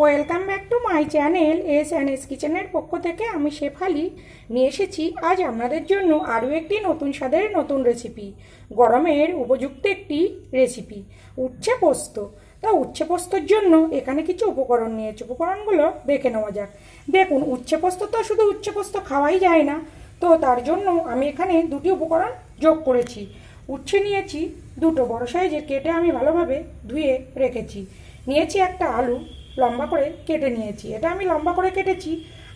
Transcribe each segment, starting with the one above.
Welcome back to my channel S and S কিচেনের পক্ষ থেকে আমি শেফালি নিয়ে এসেছি আজ আপনাদের জন্য আরও একটি নতুন স্বাদের নতুন রেসিপি গরমের উপযুক্ত একটি রেসিপি উচ্ছে পোস্ত। তা উচ্ছে পোস্তর জন্য এখানে কিছু উপকরণ নিয়েছি। উপকরণগুলো দেখে নেওয়া যাক। দেখুন, উচ্ছে পোস্ত তো শুধু উচ্ছে পোস্ত খাওয়াই যায় না। তো তার জন্য আমি এখানে দুটি উপকরণ যোগ করেছি। উচ্ছে নিয়েছি দুটো, বড় সাইজের কেটে আমি ভালোভাবে ধুয়ে রেখেছি। নিয়েছি একটা আলু লম্বা করে কেটে নিয়েছি। এটা আমি লম্বা করে কেটেছি।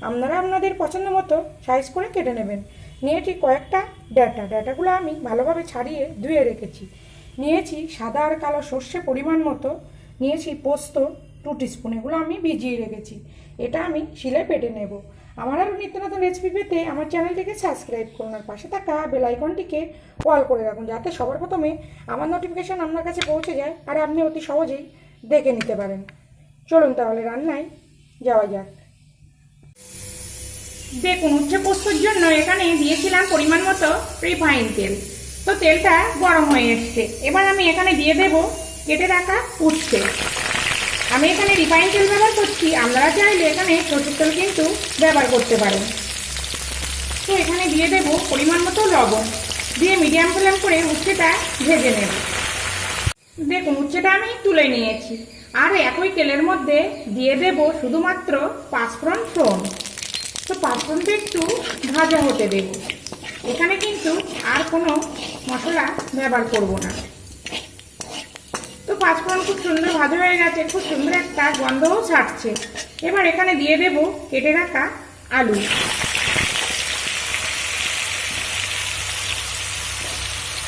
আপনারা আপনাদের পছন্দ মতো সাইজ করে কেটে নেবেন। নিয়েছি কয়েকটা ডাটা। ডাটাগুলো আমি ভালোভাবে ছাড়িয়ে ধুয়ে রেখেছি। নিয়েছি সাদা আর কালো সর্ষে পরিমাণ মতো। নিয়েছি পোস্ত টু টিস্পুন এগুলো আমি ভিজিয়ে রেখেছি। এটা আমি শিলে পেটে নেব। আমার আরও নিত্য নতুন রেসিপি পেতে আমার চ্যানেলটিকে সাবস্ক্রাইব করুন আর পাশে থাকা বেল আইকনটিকে কল করে রাখুন যাতে সবার প্রথমে আমার নোটিফিকেশান আপনার কাছে পৌঁছে যায় আর আপনি অতি সহজেই দেখে নিতে পারেন। চলুন তাহলে রান্নায় যাওয়া যাক। দেখুন, উচ্ছে পোস্তর জন্য এখানে দিয়েছিলাম পরিমাণ মতো রিফাইন তেল। তো তেলটা গরম হয়ে এসছে। এবার আমি এখানে দিয়ে দেব কেটে রাখা উচ্ছে। আমি এখানে রিফাইন তেল ব্যবহার করছি। আপনারা চাইলে এখানে সরষের তেল কিন্তু ব্যবহার করতে পারেন। তো এখানে দিয়ে দেব পরিমাণ মতো লবণ। দিয়ে মিডিয়াম ফ্লেম করে উচ্ছেটা ভেজে নেব। দেখুন, উচ্ছেটা আমি তুলে নিয়েছি। আর একই তেলের মধ্যে দিয়ে দেব শুধুমাত্র পাঁচফোড়ন ফোড়ন তো পাঁচফোড়নটা একটু ভাজা হতে দেব। এখানে কিন্তু আর কোনো মশলা ব্যবহার করব না। তো পাঁচফোড়ন খুব সুন্দর ভাজা হয়ে গেছে, খুব সুন্দর একটা গন্ধও ছাড়ছে। এবার এখানে দিয়ে দেব কেটে রাখা আলু।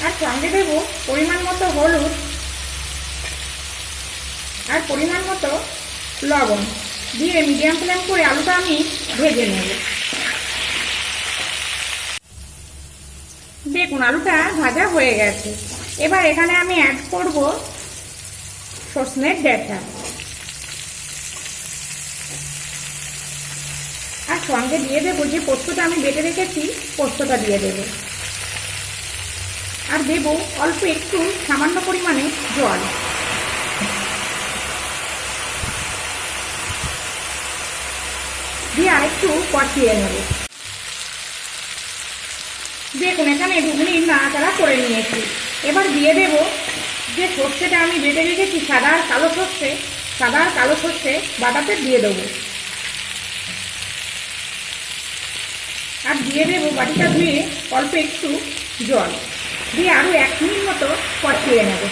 আর সঙ্গে দেব পরিমাণ মতো হলুদ। আর পরিমাণ মতো লবণ। দিয়ে মিডিয়াম ফ্লেম করে আলুটা আমি ভেজে নেব। দেখুন, আলুটা ভাজা হয়ে গেছে। এবার এখানে আমি অ্যাড করব সসনের ডেটা। আর সঙ্গে দিয়ে দেবো যে পোস্তটা আমি বেটে রেখেছি, পোস্তটা দিয়ে দেব। আর দেব অল্প একটু সামান্য পরিমাণে জল। দিয়ে আরেকটু কষিয়ে নেব। দেখুন, এখানে মিনিট নাড়াচাড়া করে নিয়েছি। এবার দিয়ে দেব যে সর্ষেটা আমি বেটে রেখেছি, সাদা আর কালো সর্ষে, সাদা আর কালো সর্ষে, বাটাতে দিয়ে দেবো। আর দিয়ে দেবো বাটিটা ধুয়ে অল্প একটু জল। দিয়ে আরও এক মিনিট মতো কষিয়ে নেব।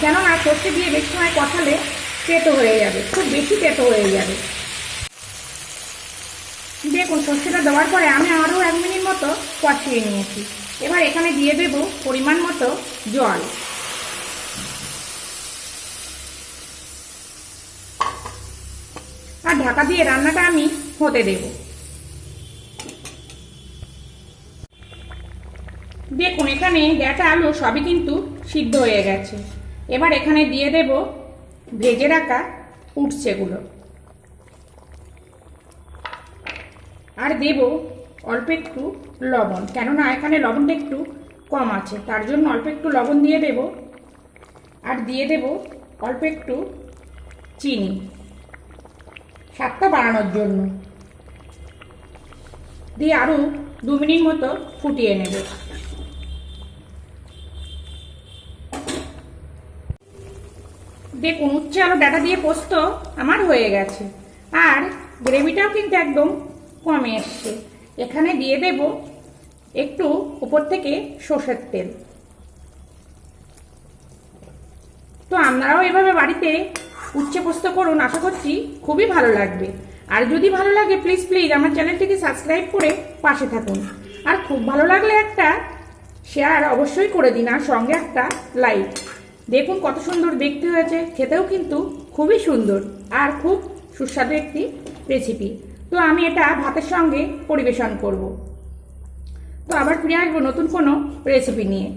কেননা সর্ষে দিয়ে বেশি সময় কষালে তেতো হয়ে যাবে, খুব বেশি তেতো হয়ে যাবে। দেখুন, সর্ষেটা দেওয়ার পরে আমি আরও এক মিনিট মতো কষিয়ে নিয়েছি। এবার এখানে দিয়ে দেব পরিমাণ মতো জল। আর ঢাকা দিয়ে রান্নাটা আমি হতে দেব। দেখুন, এখানে ডেটা আলু সবই কিন্তু সিদ্ধ হয়ে গেছে। এবার এখানে দিয়ে দেব ভেজে রাখা উঠছেগুলো আর দেব অল্প একটু লবণ, কেননা এখানে লবণটা একটু কম আছে, তার জন্য অল্প একটু লবণ দিয়ে দেব। আর দিয়ে দেব অল্প একটু চিনি, স্বাদটা বাড়ানোর জন্য। দিয়ে আরও দু মিনিট মতো ফুটিয়ে নেব। দেখুন, উচ্চ আলু ডাটা দিয়ে পোস্ত আমার হয়ে গেছে। আর গ্রেভিটাও কিন্তু একদম কমে এসছে। এখানে দিয়ে দেব একটু উপর থেকে সর্ষের তেল। তো আপনারাও এভাবে বাড়িতে উচ্ছে পোস্ত করুন, আশা করছি খুবই ভালো লাগবে। আর যদি ভালো লাগে প্লিজ প্লিজ আমার চ্যানেলটিকে সাবস্ক্রাইব করে পাশে থাকুন। আর খুব ভালো লাগলে একটা শেয়ার অবশ্যই করে দিন, আর সঙ্গে একটা লাইক দেখুন কত সুন্দর দেখতে হয়েছে। খেতেও কিন্তু খুবই সুন্দর আর খুব সুস্বাদু একটি রেসিপি তো আমি এটা ভাতের সঙ্গে পরিবেশন করব। তো আবার ফিরে আসব নতুন কোনো রেসিপি নিয়ে।